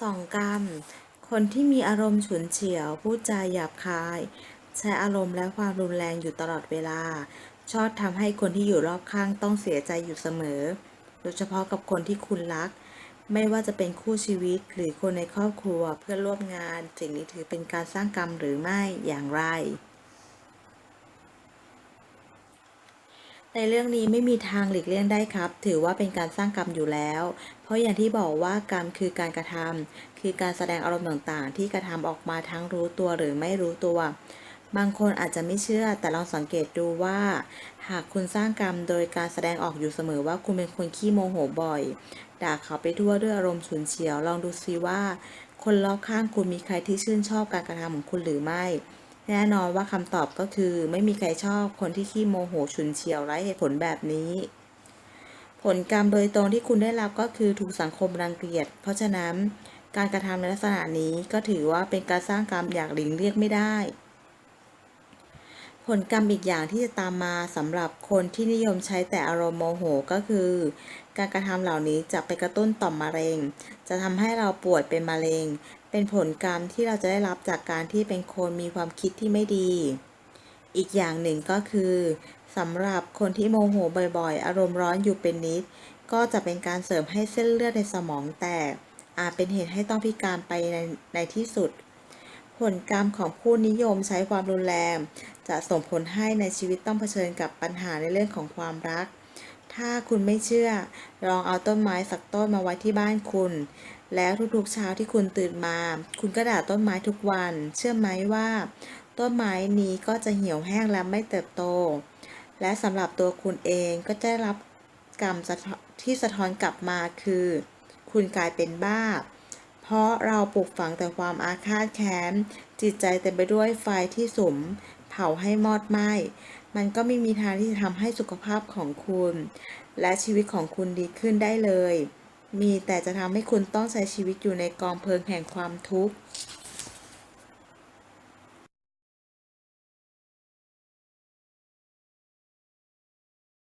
สองกรรม คนที่มีอารมณ์ฉุนเฉียว พูดจาหยาบคาย ใช้อารมณ์และความรุนแรงอยู่ตลอดเวลา ชอบทำให้คนที่อยู่รอบข้างต้องเสียใจอยู่เสมอ โดยเฉพาะกับคนที่คุณรัก ไม่ว่าจะเป็นคู่ชีวิตหรือคนในครอบครัวเพื่อนร่วมงาน สิ่งนี้ถือเป็นการสร้างกรรมหรือไม่อย่างไร ในเรื่องนี้ไม่มีทางหลีกเลี่ยงได้ครับ ถือว่าเป็นการสร้างกรรมอยู่แล้ว เพราะอย่างที่บอกว่ากรรมคือการกระทำคือการแสดงอารมณ์ต่างๆ ที่กระทำออกมาทั้งรู้ตัวหรือไม่รู้ตัว บางคนอาจจะไม่เชื่อ แต่ลองสังเกตดูว่า หากคุณสร้างกรรมโดยการแสดงออกอยู่เสมอว่าคุณเป็นคนขี้โมโหบ่อย ด่าเขาไปทั่วด้วยอารมณ์ฉุนเฉียว ลองดูซิว่า คนรอบข้างคุณมีใครที่ชื่นชอบการกระทำของคุณหรือไม่ แน่นอนว่าคำตอบก็คือไม่มีใครชอบคนที่ขี้โมโหฉุนเฉียวไร้เหตุผลแบบนี้ ผลกรรมโดยตรงที่คุณได้รับก็คือถูกสังคมรังเกียจ เพราะฉะนั้นการกระทำในลักษณะนี้ก็ถือว่าเป็นการสร้างกรรมอย่างหลีกเลี่ยงไม่ได้ ผลกรรมอีกอย่างที่จะตามมาสำหรับคนที่นิยมใช้แต่อารมณ์โมโหก็คือ การกระทำเหล่านี้จะไปกระตุ้นต่อมมะเร็ง จะทำให้เราป่วยเป็นมะเร็ง เป็นผลกรรมที่เราจะได้รับจากการที่เป็นคนมีความคิดที่ไม่ดี อีกอย่างหนึ่งก็คือสำหรับคนที่โมโหบ่อยๆ อารมณ์ร้อนอยู่เป็นนิด ก็จะเป็นการเสริมให้เส้นเลือดในสมองแตกอาจเป็นเหตุให้ต้องพิการไปในในที่สุด ผลกรรมของผู้นิยมใช้ความรุนแรง จะส่งผลให้ในชีวิตต้องเผชิญกับปัญหาในเรื่องของความรัก ถ้าคุณไม่เชื่อ ลองเอาต้นไม้สักต้นมาไว้ที่บ้านคุณ แล้วทุกๆเช้าที่คุณตื่นมา คุณก็ด่าต้นไม้ทุกวัน เชื่อไหมว่า ต้นไม้นี้ก็จะเหี่ยวแห้งและไม่เติบโต และสำหรับตัวคุณเองก็จะได้รับกรรมที่สะท้อนกลับมาคือ คุณกลายเป็นบ้า เพราะเราปลูกฝังแต่ความอาฆาตแค้นจิตใจเต็มไปด้วยไฟที่สุม เผาให้มอดไหม้ มันก็ไม่มีทางที่จะทำให้สุขภาพของคุณ และชีวิตของคุณดีขึ้นได้เลย มีแต่จะทำให้คุณต้องใช้ชีวิตอยู่ในกองเพลิงแห่งความทุกข์